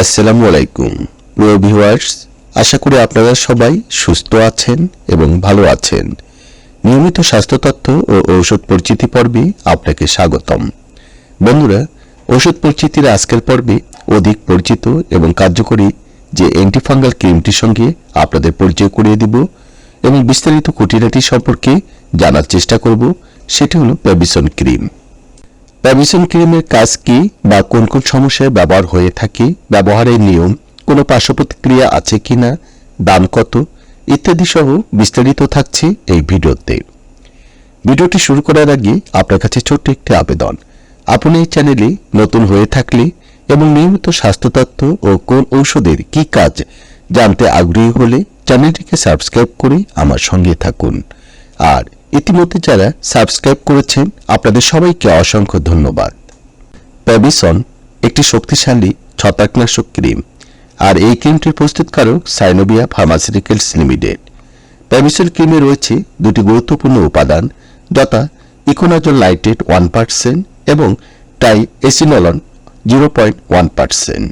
আসসালামু আলাইকুম। প্রিয় ভিউয়ার্স, আশা করি আপনারা সবাই সুস্থ আছেন এবং ভালো আছেন। নিয়মিত স্বাস্থ্য তথ্য ও ঔষধ পরিচিতি পর্বে আপনাকে স্বাগতম। বন্ধুরা ওষুধ পরিচিতির আজকের পর্বে অধিক পরিচিত এবং কার্যকরী যে অ্যান্টিফাঙ্গাল ক্রিমটির সঙ্গে আপনাদের পরিচয় করিয়ে দিব এবং বিস্তারিত খুঁটিনাটি সম্পর্কে জানার চেষ্টা করব, সেটি হলো প্যাবিসন ক্রিম প্যাভিসন ক্রিমের কাজ কি বা কোন কোন সমস্যায় ব্যবহার হয়ে থাকে, ব্যবহারের নিয়ম, কোনো পার্শ্ব প্রতিক্রিয়া আছে কিনা, দাম কত, ইত্যাদি সহ বিস্তারিত থাকছে এই ভিডিওতে। ভিডিওটি শুরু করার আগে আপনার কাছে ছোট্ট একটি আবেদন। আপনি এই চ্যানেলে নতুন হয়ে থাকলে এবং নিয়মিত স্বাস্থ্য তথ্য ও কোন ঔষধের কি কাজ জানতে আগ্রহী হলে চ্যানেলটিকে সাবস্ক্রাইব করে আমার সঙ্গে থাকুন। আর ইতিমধ্যে যারা সাবস্ক্রাইব করেছেন, আপনাদের সবাইকে অসংখ্য ধন্যবাদ। প্যাবিসন একটি শক্তিশালী ছত্রাকনাশক ক্রিম, আর এই ক্রিমটির প্রস্তুতকারক সাইনোবিয়া ফার্মাসিউটিক্যালস লিমিটেড। প্যাবিসন ক্রিমে রয়েছে দুটি গুরুত্বপূর্ণ উপাদান, যথা ইকোনাজল লাইটেড ওয়ান পার্সেন্ট এবং টাই এসিনলন জিরো পয়েন্ট ওয়ান পার্সেন্ট।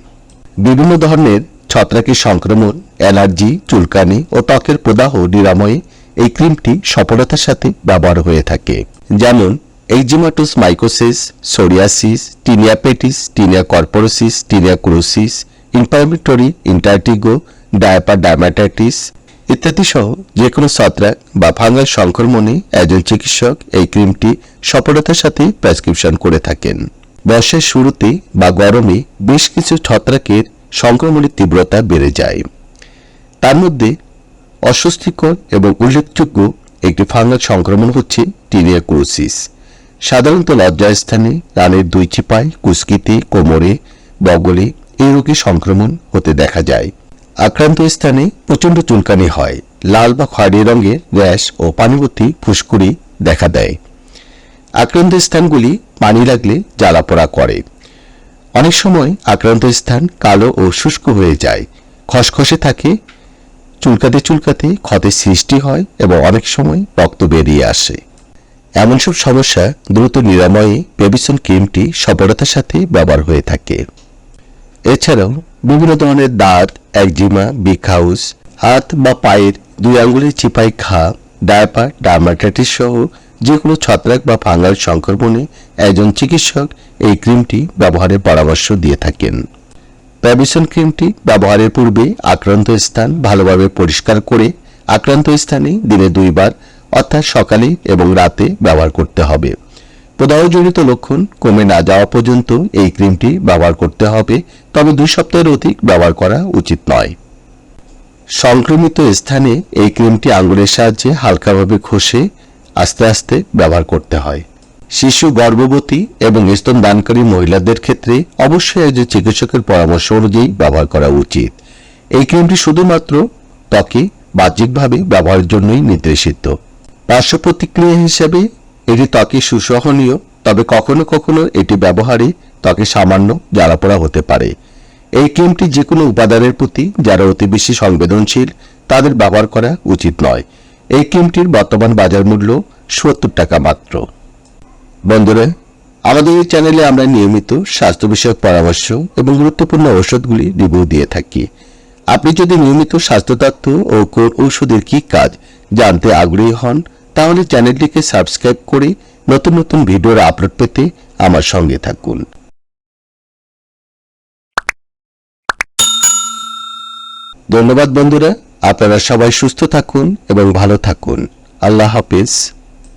বিভিন্ন ধরনের ছত্রাকের সংক্রমণ, অ্যালার্জি, চুলকানি ও ত্বকের প্রদাহ নিরাময়ে এই ক্রিমটি সফলতার সাথে ব্যবহার হয়ে থাকে। যেমন eczematous mycosis psoriasis tinea pedis tinea corporis tinea cruris inflammatory intertrigo diaper dermatitis ইত্যাদি সহ যে কোনো ছত্রাক বা ফাঙ্গাল সংক্রমণে একজন চিকিৎসক এই ক্রিমটি সফলতার সাথে প্রেসক্রিপশন করে থাকেন। বর্ষার শুরুতে বা গরমে বেশ কিছু ছত্রাকের সংক্রমণের তীব্রতা বেড়ে যায়। তার মধ্যে অস্বস্তিকর এবং উল্লেখযোগ্য একটি ফাঙ্গাল সংক্রমণ হচ্ছে টিনিয়া ক্রোসিস সাধারণত লজ্জাস্থানে রানের দুই চিপায় কুস্কিতে, কোমরে, বগলে এই রোগে সংক্রমণ হতে দেখা যায়। আক্রান্ত স্থানে প্রচণ্ড চুলকানি হয়। লাল বা খয়েরি রঙের র্যাশ ও পানিবতী ফুসকুড়ি দেখা দেয়। আক্রান্ত স্থানগুলি পানি লাগলে জ্বালাপোড়া করে। অনেক সময় আক্রান্ত স্থান কালো ও শুষ্ক হয়ে যায়। খসখসে থাকে চুলকাতে চুলকাতে ক্ষতের সৃষ্টি হয় এবং অনেক সময় রক্ত বেরিয়ে আসে। এমন সব সমস্যা দ্রুত নিরাময়ে পেবিসন ক্রিমটি সফলতার সাথে ব্যবহার হয়ে থাকে। এছাড়াও বিভিন্ন ধরনের দাঁত, একজিমা, বিগ হাউস, হাত বা পায়ের দুই আঙ্গুলের চিপাই ঘা ডায়াপা ডার্মাটাইটিস সহ যে কোনো ছত্রাক বা ফাঙ্গাল সংক্রমণে একজন চিকিৎসক এই ক্রিমটি ব্যবহারের পরামর্শ দিয়ে থাকেন। প্যাবিসন ক্রিমটি ব্যবহারের পূর্বে আক্রান্ত স্থান ভালোভাবে পরিষ্কার করে আক্রান্ত স্থানে দিনে দুইবার, অর্থাৎ সকালে এবং রাতে ব্যবহার করতে হবে। প্রদাহজনিত লক্ষণ কমে না যাওয়া পর্যন্ত এই ক্রিমটি ব্যবহার করতে হবে, তবে দুই সপ্তাহের অধিক ব্যবহার করা উচিত নয়। সংক্রমিত স্থানে এই ক্রিমটি আঙ্গুলের সাহায্যে হালকাভাবে ঘষে আস্তে আস্তে ব্যবহার করতে হয়। শিশু গর্ভবতী এবং স্তন দানকারী মহিলাদের ক্ষেত্রে অবশ্যই একজন চিকিৎসকের পরামর্শ অনুযায়ী ব্যবহার করা উচিত। এই ক্রিমটি শুধুমাত্র ত্বকে বাহ্যিকভাবে ব্যবহারের জন্যই নির্দেশিত। পার্শ্ব প্রতিক্রিয়া হিসেবে এটি ত্বকে সুসহনীয়, তবে কখনো কখনো এটি ব্যবহারে ত্বকে সামান্য জ্বালাপোড়া হতে পারে। এই ক্রিমটি যে কোনো উপাদানের প্রতি যারা অতি বেশি সংবেদনশীল, তাদের ব্যবহার করা উচিত নয়। এই ক্রিমটির বর্তমান বাজার মূল্য সত্তর টাকা মাত্র। বন্ধুরা, আমাদের এই চ্যানেলে আমরা নিয়মিত স্বাস্থ্য বিষয়ক পরামর্শ এবং গুরুত্বপূর্ণ ঔষধগুলি রিভিউ দিয়ে থাকি। আপনি যদি নিয়মিত স্বাস্থ্য তথ্য ও কোন ঔষধের কি কাজ জানতে আগ্রহী হন, তাহলে চ্যানেলটিকে সাবস্ক্রাইব করে নতুন নতুন ভিডিওর আপলোড পেতে আমার সঙ্গে থাকুন। ধন্যবাদ বন্ধুরা, আপনারা সবাই সুস্থ থাকুন এবং ভালো থাকুন। আল্লাহ হাফিজ।